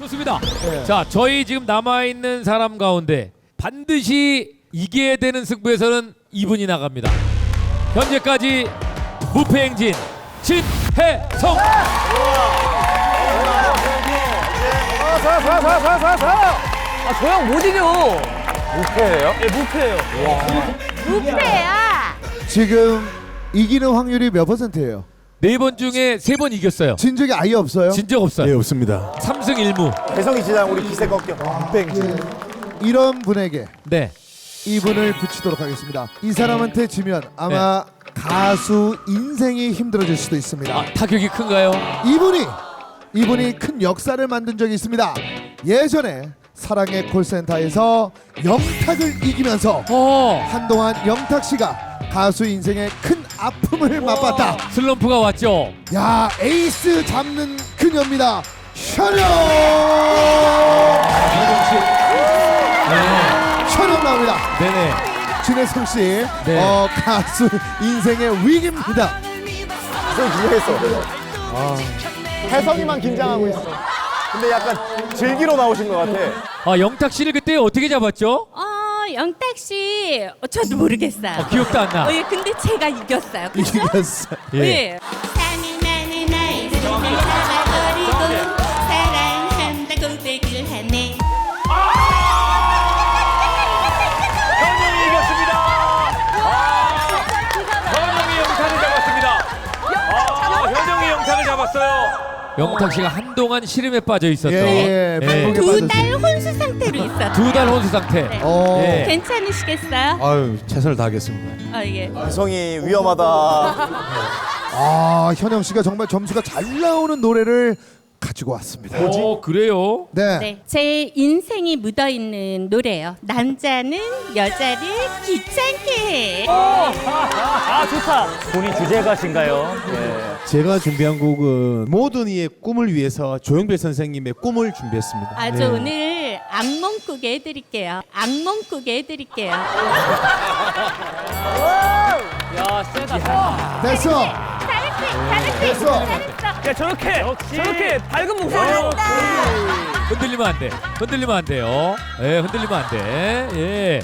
좋습니다. 자, 저희 지금 남아 있는 사람 가운데 반드시 이겨야 되는 승부에서는 이분이 나갑니다. 현재까지 무패 행진 진해성. 아, 저 형 못 이겨. 무패예요? 예, 무패예요. 무패야. 지금 이기는 확률이 몇 퍼센트예요? 네 번 중에 세 번 이겼어요. 진 적이 아예 없어요? 진 적 없어요. 네 없습니다. 삼승 일무 대성이 지장 우리 기세 꺾여. 무패행진. 이런 분에게 네. 이분을 붙이도록 하겠습니다. 이 사람한테 지면 아마 가수 인생이 힘들어질 수도 있습니다. 아, 타격이 큰가요? 이분이 이분이 큰 역사를 만든 적이 있습니다. 예전에 사랑의 콜센터에서 영탁을 이기면서 어. 한동안 영탁 씨가 가수 인생의 큰 아픔을 맛봤다. 슬럼프가 왔죠. 야 에이스 잡는 그녀입니다. 현영. 네. 현영 나옵니다. 네네. 진혜성 씨, 네. 어, 가수 인생의 위기입니다. 좀 긴장했어. 혜성이만 긴장하고 있어. 근데 약간 즐기러 나오신 것 같아. 아, 영탁 씨를 그때 어떻게 잡았죠? 어, 영탁 씨. 어, 저도 모르겠어요. 어, 기억도 안 나. 어, 예, 근데 제가 이겼어요. 그죠? 이겼어. 예. 영탁 씨가 한동안 시름에 빠져 있었죠. 예, 예, 예. 멘붕에 두달 혼수 상태로 있었어요. 두달 혼수 상태. 네. 어, 예. 괜찮으시겠어요? 아유 최선을 다하겠습니다. 어, 예. 혜성이 위험하다. 아 현영 씨가 정말 점수가 잘 나오는 노래를 가지고 왔습니다. 어, 그래요? 네. 네, 제 인생이 묻어 있는 노래예요. 남자는 여자를 귀찮게 해. 아, 좋다. 본인 주제가신가요? 예. 제가 준비한 곡은 모든 이의 꿈을 위해서 조영필 선생님의 꿈을 준비했습니다. 아, 저 네. 오늘 악몽 꾸게 해드릴게요. 악몽 꾸게 해드릴게요. 야, 세다. 됐어. 잘했어. 야, 저렇게, 저렇게 밝은 목소리로. 흔들리면 안 돼. 흔들리면 안 돼요. 예, 흔들리면 안 돼. 예.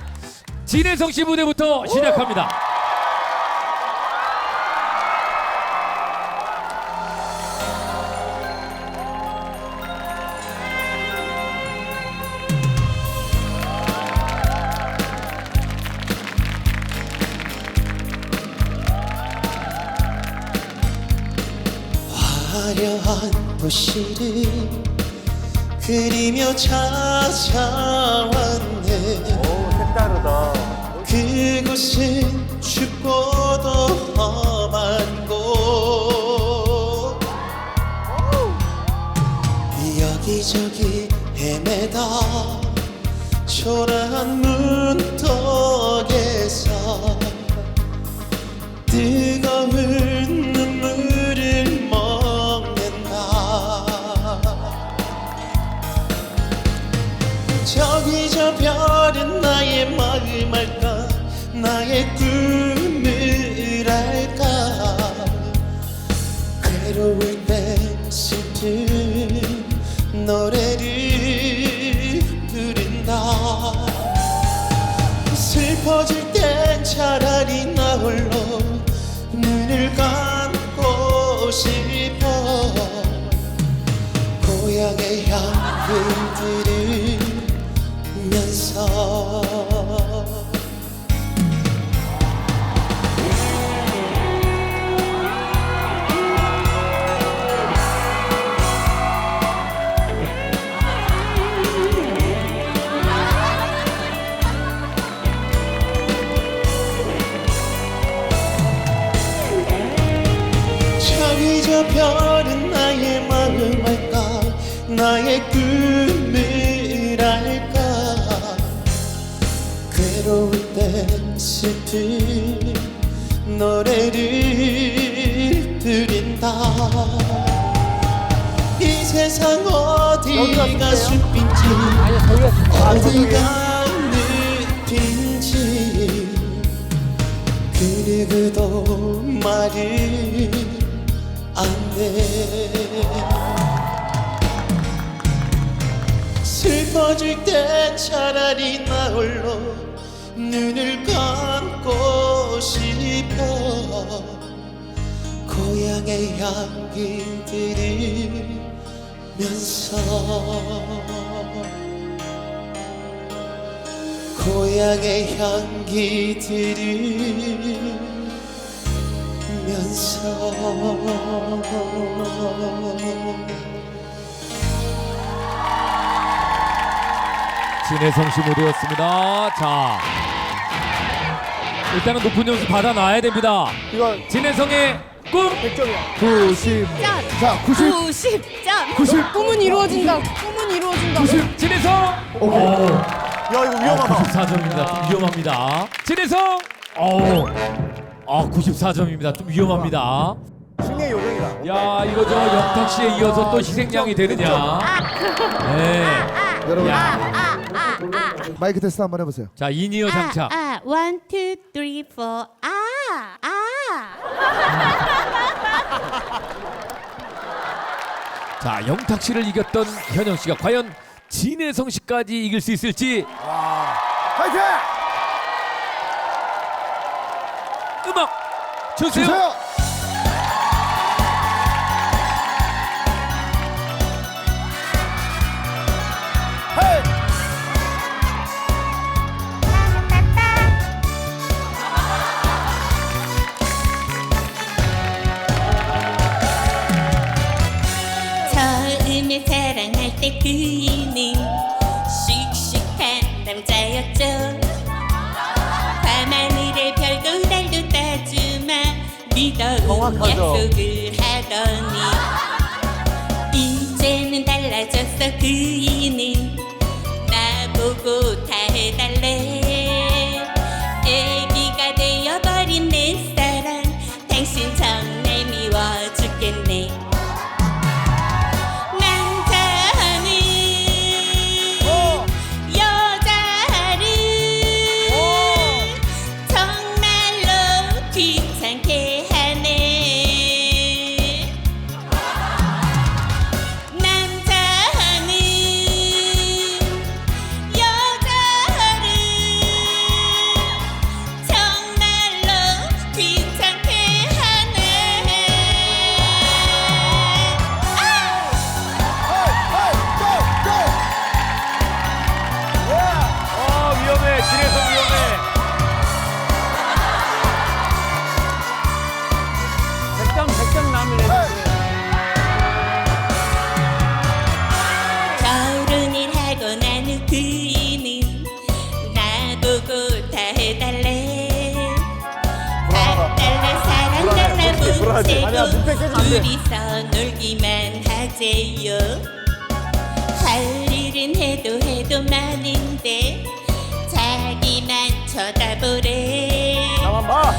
진혜성 씨 무대부터 시작합니다. 화려한 도시를 그리며 찾아왔네 오, 색다르다. 그곳은 춥고도 험한 곳 여기저기 헤매다 초라한 문턱에서 뜨거운 저기 저 별은 나의 마음 알까? 나의 꿈을 알까? 괴로울 때 슬픈 노래를 부른다. 슬퍼질 알까? 괴로울 땐 슬픈 노래를 부른다. 이 세상 어디가 숲인지 어디가 늪인지 그 누구도 말을 안돼 슬퍼질 땐 차라리 나 홀로 눈을 감고 싶어 고향의 향기 들으면서. 고향의 향기 들으면서 진혜성 씨 무대였습니다. 자, 일단은 높은 점수 받아놔야 됩니다. 이거 진혜성의 꿈 100점이야 90. 자, 90. 90점. 90. 꿈은 이루어진다. 꿈은 이루어진다. 90. 진혜성 야 이거 위험하다 94점입니다. 좀 위험합니다. 진혜성 어, 아 94점입니다. 좀 위험합니다. 승리의 요정이다 야 이거 저 영탁 씨에 이어서 또 희생양이 되느냐? 네. 여러분 아, 마이크 테스트 한번 해보세요. 자 이니어 장착. 아, 아, one, two, three, four. 아, 아. 자 영탁 씨를 이겼던 현영 씨가 과연 진혜성 씨까지 이길 수 있을지 파이팅! 음악 주세요. 주세요. 그이는 씩씩한 남자였죠. 밤하늘의 별도 달도 따주마 믿어온 정확하죠. 약속을 하더니. 이제는 달라졌어 그이는 하지. 아니야, 눈빛 깨지면 안 돼. 둘이서 놀기만 하재요 할 일은 해도 해도 많은데 자기만 쳐다보래 나만 봐웃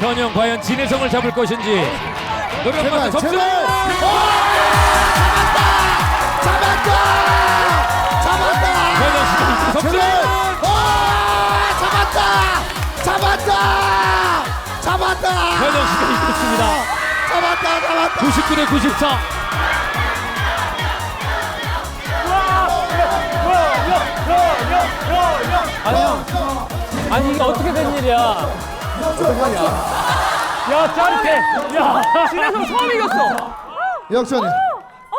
현영 과연 진혜성을 잡을 것인지 노력 제발. 잡았다! 잡았다! 제발! 와! 잡았다! 잡았다! 잡았다! 현영 씨가 이겼습니다. 잡았다! 잡았다! 99대 94. 아니 이게 어떻게 된 일이야? 야 짜릿해. 야 진혜성 처음 이겼어. 역전이.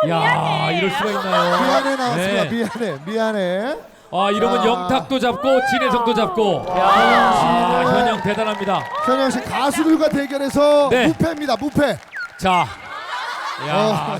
야 이럴 수가 있나요? 미안해 나왔습니다. 네. 미안해 미안해. 아 이러면 아. 영탁도 잡고 진혜성도 잡고. 아 현영 대단합니다. 현영 씨 가수들과 대결해서 네. 무패입니다. 무패. 자, 야.